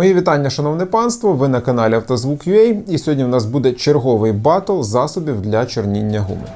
Мої вітання, шановне панство. Ви на каналі Автозвук.ua і сьогодні в нас буде черговий батл засобів для чорніння гуми.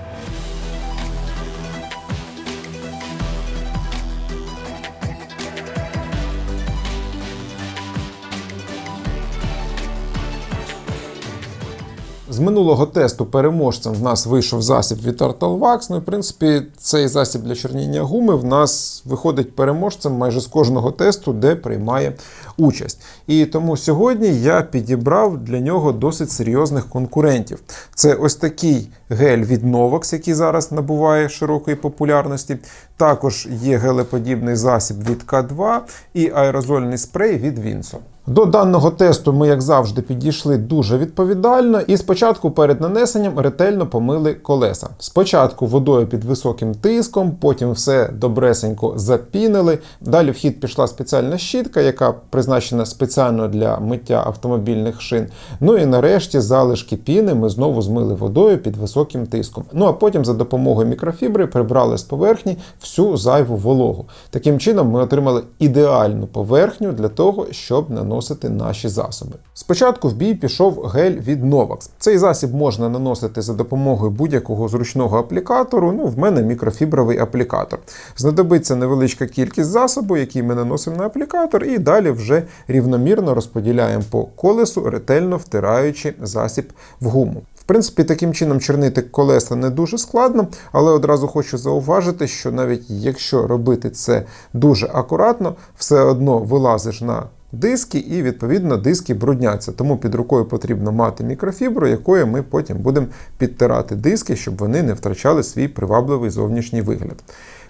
З минулого тесту переможцем в нас вийшов засіб від Turtle Wax. Ну, в принципі, цей засіб для чорніння гуми в нас виходить переможцем майже з кожного тесту, де приймає участь. І тому сьогодні я підібрав для нього досить серйозних конкурентів. Це ось такий гель від Novox, який зараз набуває широкої популярності. Також є гелеподібний засіб від К2 і аерозольний спрей від Vinso. До даного тесту ми, як завжди, підійшли дуже відповідально і спочатку перед нанесенням ретельно помили колеса. Спочатку водою під високим тиском, потім все добресенько запінили. Далі в хід пішла спеціальна щітка, яка призначена спеціально для миття автомобільних шин. Ну і нарешті залишки піни ми знову змили водою під високим тиском. Ну а потім за допомогою мікрофібри прибрали з поверхні всю зайву вологу. Таким чином ми отримали ідеальну поверхню для того, щоб наносити наші засоби. Спочатку в бій пішов гель від Novax. Цей засіб можна наносити за допомогою будь-якого зручного аплікатору. Ну, в мене мікрофібровий аплікатор. Знадобиться невеличка кількість засобу, який ми наносимо на аплікатор, і далі вже рівномірно розподіляємо по колесу, ретельно втираючи засіб в гуму. В принципі, таким чином чорнити колеса не дуже складно, але одразу хочу зауважити, що навіть якщо робити це дуже акуратно, все одно вилазиш на диски, і відповідно диски брудняться. Тому під рукою потрібно мати мікрофібру, якою ми потім будемо підтирати диски, щоб вони не втрачали свій привабливий зовнішній вигляд.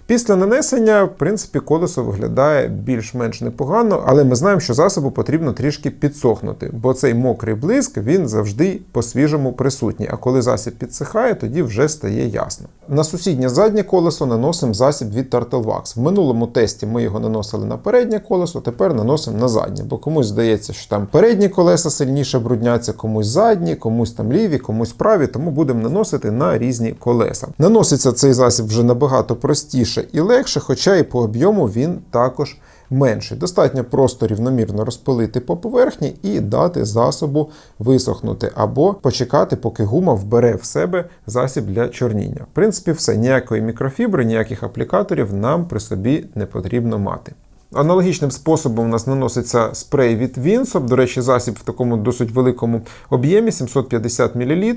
Після нанесення, в принципі, колесо виглядає більш-менш непогано, але ми знаємо, що засобу потрібно трішки підсохнути, бо цей мокрий блиск він завжди по-свіжому присутній. А коли засіб підсихає, тоді вже стає ясно. На сусіднє заднє колесо наносимо засіб від Turtle. В минулому тесті ми його наносили на переднє колесо, тепер наносимо на заднє, бо комусь здається, що там передні колеса сильніше брудняться, комусь задні, комусь там ліві, комусь праві, тому будемо наносити на різні колеса. Наноситься цей засіб вже набагато простіше і легше, хоча і по об'єму він також менший. Достатньо просто рівномірно розпилити по поверхні і дати засобу висохнути, або почекати, поки гума вбере в себе засіб для чорніння. В принципі, все, ніякої мікрофібри, ніяких аплікаторів нам при собі не потрібно мати. Аналогічним способом у нас наноситься спрей від Вінсоп. До речі, засіб в такому досить великому об'ємі 750 мл.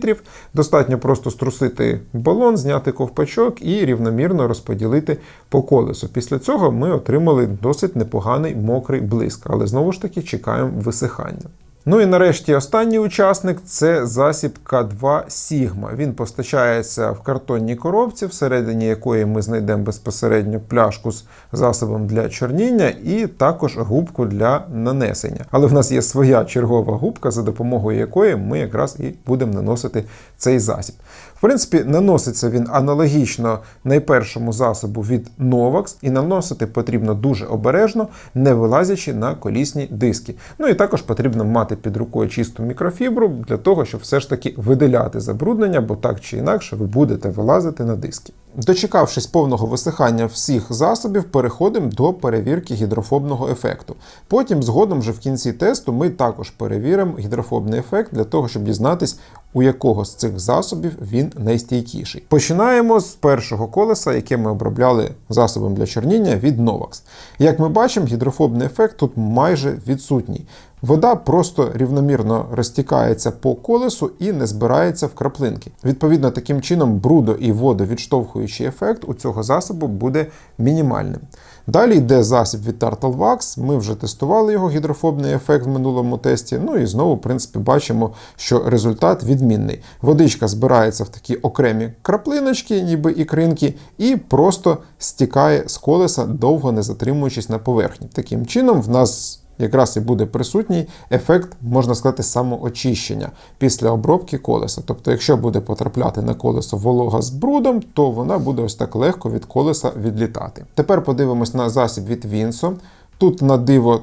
Достатньо просто струсити балон, зняти ковпачок і рівномірно розподілити по колесу. Після цього ми отримали досить непоганий мокрий блиск, але знову ж таки чекаємо висихання. Ну і нарешті останній учасник це засіб К2 Sigma. Він постачається в картонній коробці, всередині якої ми знайдемо безпосередньо пляшку з засобом для чорніння і також губку для нанесення. Але в нас є своя чергова губка, за допомогою якої ми якраз і будемо наносити цей засіб. В принципі, наноситься він аналогічно найпершому засобу від Novax, і наносити потрібно дуже обережно, не вилазячи на колісні диски. Ну і також потрібно мати під рукою чисту мікрофібру для того, щоб все ж таки видаляти забруднення, бо так чи інакше ви будете вилазити на диски. Дочекавшись повного висихання всіх засобів, переходимо до перевірки гідрофобного ефекту. Потім, згодом, вже в кінці тесту, ми також перевіримо гідрофобний ефект для того, щоб дізнатись, у якого з цих засобів він найстійкіший. Починаємо з першого колеса, яке ми обробляли засобом для чорніння від Novax. Як ми бачимо, гідрофобний ефект тут майже відсутній. Вода просто рівномірно розтікається по колесу і не збирається в краплинки. Відповідно, таким чином брудо і водовідштовхуючий ефект у цього засобу буде мінімальним. Далі йде засіб від Turtle Wax, Ми вже тестували його гідрофобний ефект в минулому тесті. Ну і знову, в принципі, бачимо, що результат відмінний. Водичка збирається в такі окремі краплиночки, ніби ікринки, і просто стікає з колеса, довго не затримуючись на поверхні. Таким чином, в нас якраз і буде присутній ефект, можна сказати, самоочищення після обробки колеса. Тобто, якщо буде потрапляти на колесо волога з брудом, то вона буде ось так легко від колеса відлітати. Тепер подивимось на засіб від Вінсо. Тут на диво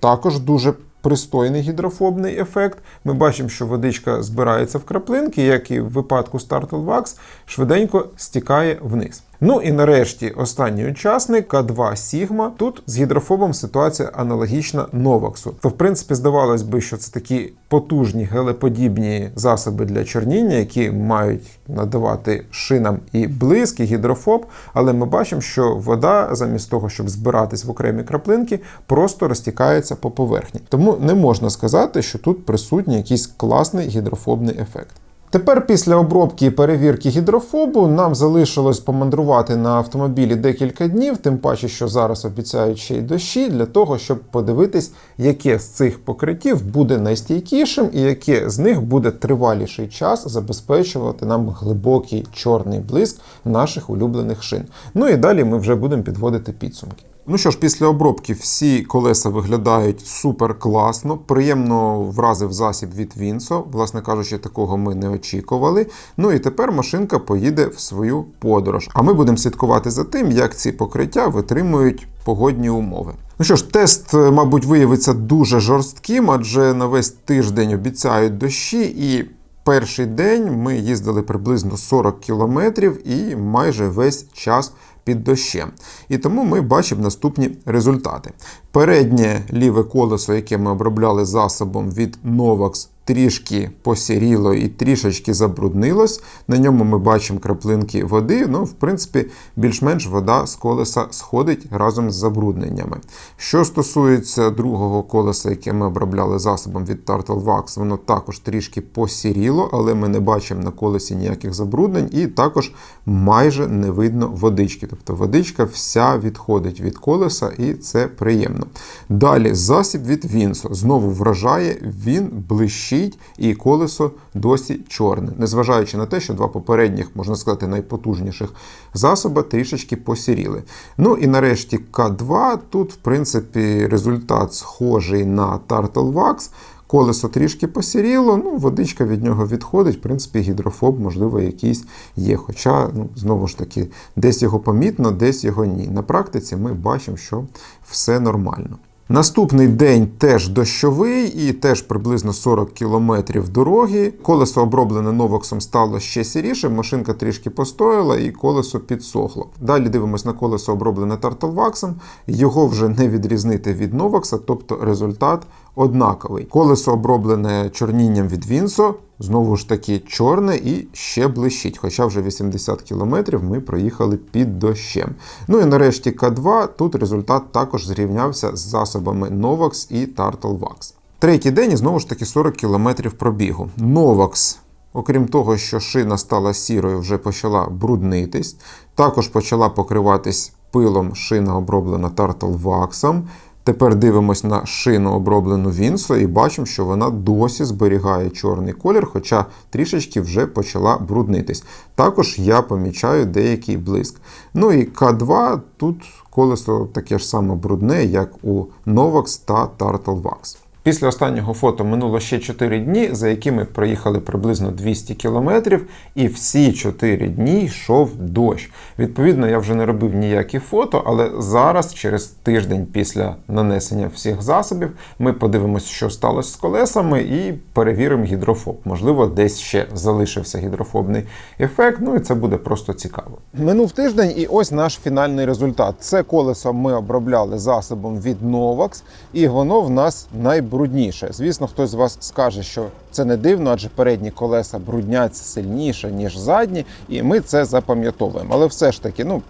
також дуже пристойний гідрофобний ефект. Ми бачимо, що водичка збирається в краплинки, як і в випадку Startle швиденько стікає вниз. Ну і нарешті останній учасник К2 Sigma. Тут з гідрофобом ситуація аналогічна Новаксу. То, в принципі, здавалось би, що це такі потужні гелеподібні засоби для чорніння, які мають надавати шинам і блиск, і гідрофоб. Але ми бачимо, що вода, замість того, щоб збиратись в окремі краплинки, просто розтікається по поверхні. Тому не можна сказати, що тут присутній якийсь класний гідрофобний ефект. Тепер після обробки і перевірки гідрофобу нам залишилось помандрувати на автомобілі декілька днів, тим паче, що зараз обіцяють ще й дощі, для того, щоб подивитись, яке з цих покриттів буде найстійкішим і яке з них буде триваліший час забезпечувати нам глибокий чорний блиск наших улюблених шин. Ну і далі ми вже будемо підводити підсумки. Ну що ж, після обробки всі колеса виглядають супер класно. Приємно вразив засіб від Вінсо. Власне кажучи, такого ми не очікували. Ну і тепер машинка поїде в свою подорож. А ми будемо слідкувати за тим, як ці покриття витримують погодні умови. Ну що ж, тест, мабуть, виявиться дуже жорстким, адже на весь тиждень обіцяють дощі і. Перший день ми їздили приблизно 40 кілометрів і майже весь час під дощем. І тому ми бачимо наступні результати. Переднє ліве колесо, яке ми обробляли засобом від Novax, трішки посіріло і трішечки забруднилось. На ньому ми бачимо краплинки води. Ну, в принципі, більш-менш вода з колеса сходить разом з забрудненнями. Що стосується другого колеса, яке ми обробляли засобом від Turtle Wax, воно також трішки посіріло, але ми не бачимо на колесі ніяких забруднень, і також майже не видно водички. Тобто водичка вся відходить від колеса, і це приємно. Далі засіб від Вінсо знову вражає, він блищить і колесо досі чорне. Незважаючи на те, що два попередніх, можна сказати, найпотужніших засоба трішечки посіріли. Ну і нарешті К2. Тут, в принципі, результат схожий на Turtle Wax. Колесо трішки посіріло, ну, водичка від нього відходить. В принципі, гідрофоб, можливо, якийсь є. Хоча, ну, знову ж таки, десь його помітно, десь його ні. На практиці ми бачимо, що все нормально. Наступний день теж дощовий і теж приблизно 40 кілометрів дороги. Колесо оброблене новоксом стало ще сіріше, машинка трішки постояла і колесо підсохло. Далі дивимось на колесо оброблене тартоваксом. Його вже не відрізнити від новокса, тобто результат однаковий. Колесо оброблене чорнінням від Вінсо, знову ж таки чорне і ще блищить. Хоча вже 80 кілометрів ми проїхали під дощем. Ну і нарешті К2. Тут результат також зрівнявся з засобами Novax і Turtle. Третій день і знову ж таки 40 кілометрів пробігу. Novax Окрім того, що шина стала сірою, вже почала бруднитись. Також почала покриватись пилом шина оброблена Wax. Тепер дивимось на шину оброблену Вінсо і бачимо, що вона досі зберігає чорний колір, хоча трішечки вже почала бруднитись. Також я помічаю деякий блиск. Ну і К2 тут колесо таке ж саме брудне, як у Novax та Turtle Wax. Після останнього фото минуло ще 4 дні, за якими проїхали приблизно 200 кілометрів, і всі 4 дні йшов дощ. Відповідно, я вже не робив ніякі фото, але зараз, через тиждень після нанесення всіх засобів, ми подивимося, що сталося з колесами, і перевіримо гідрофоб. Можливо, десь ще залишився гідрофобний ефект. Ну і це буде просто цікаво. Минув тиждень, і ось наш фінальний результат. Це колесо ми обробляли засобом від Novax, і воно в нас найбільше брудніше. Звісно, хтось з вас скаже, що це не дивно, адже передні колеса брудняться сильніше, ніж задні, і ми це запам'ятовуємо. Але все ж таки, ну.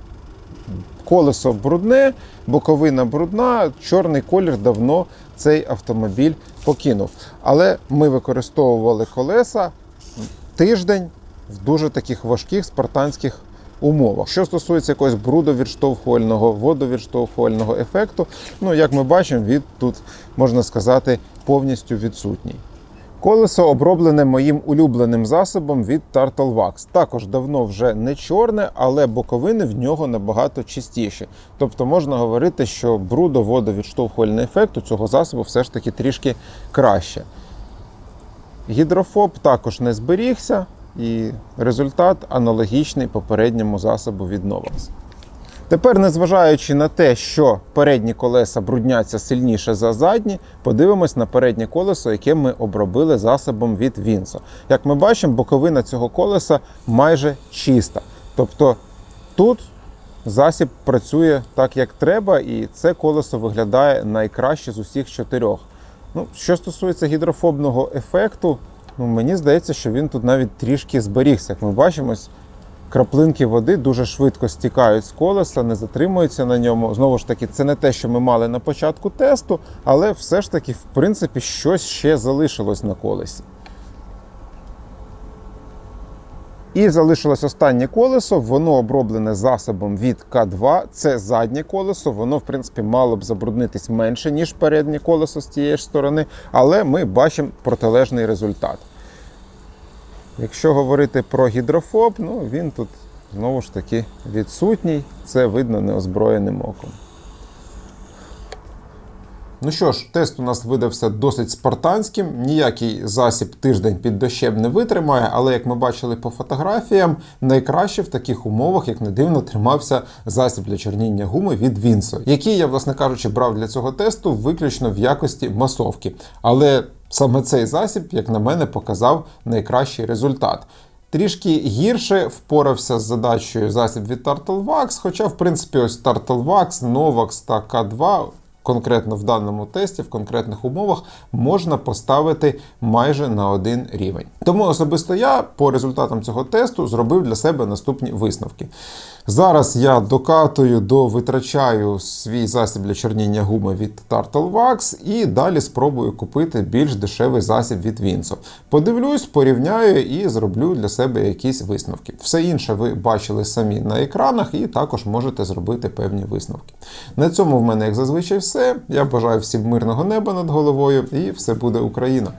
Колесо брудне, боковина брудна, чорний колір давно цей автомобіль покинув. Але ми використовували колеса тиждень в дуже таких важких спартанських умовах. Що стосується якогось брудовідштовхувального, водовідштовхувального ефекту, ну як ми бачимо, він тут можна сказати повністю відсутній. Колесо оброблене моїм улюбленим засобом від Turtle Wax. Також давно вже не чорне, але боковини в нього набагато чистіші. Тобто можна говорити, що брудо-водовідштовхувальний ефект у цього засобу все ж таки трішки краще. Гідрофоб також не зберігся, і результат аналогічний попередньому засобу від Novax. Тепер, незважаючи на те, що передні колеса брудняться сильніше за задні, подивимось на переднє колесо, яке ми обробили засобом від Вінсо. Як ми бачимо, боковина цього колеса майже чиста. Тобто тут засіб працює так, як треба, і це колесо виглядає найкраще з усіх чотирьох. Ну, що стосується гідрофобного ефекту, ну, мені здається, що він тут навіть трішки зберігся. Як ми бачимо, краплинки води дуже швидко стікають з колеса, не затримуються на ньому. Знову ж таки, це не те, що ми мали на початку тесту, але все ж таки, в принципі, щось ще залишилось на колесі. І залишилось останнє колесо. Воно оброблене засобом від К2. Це заднє колесо. Воно, в принципі, мало б забруднитись менше, ніж переднє колесо з тієї ж сторони, але ми бачимо протилежний результат. Якщо говорити про гідрофоб, ну він тут знову ж таки відсутній. Це видно неозброєним оком. Ну що ж, тест у нас видався досить спартанським. Ніякий засіб тиждень під дощем не витримає, але як ми бачили по фотографіям, найкраще в таких умовах, як не дивно, тримався засіб для чорніння гуми від Вінсо, який я, власне кажучи, брав для цього тесту виключно в якості масовки. Але саме цей засіб, як на мене, показав найкращий результат. Трішки гірше впорався з задачею засіб від Turtle Wax, хоча, в принципі, ось Turtle Wax, Novax та K2 конкретно в даному тесті, в конкретних умовах, можна поставити майже на один рівень. Тому особисто я по результатам цього тесту зробив для себе наступні висновки. Зараз я докатую, довитрачаю свій засіб для чорніння гуми від Turtle Wax і далі спробую купити більш дешевий засіб від Vinso. Подивлюсь, порівняю і зроблю для себе якісь висновки. Все інше ви бачили самі на екранах, і також можете зробити певні висновки. На цьому в мене, як зазвичай, все. Я бажаю всім мирного неба над головою, і все буде Україна!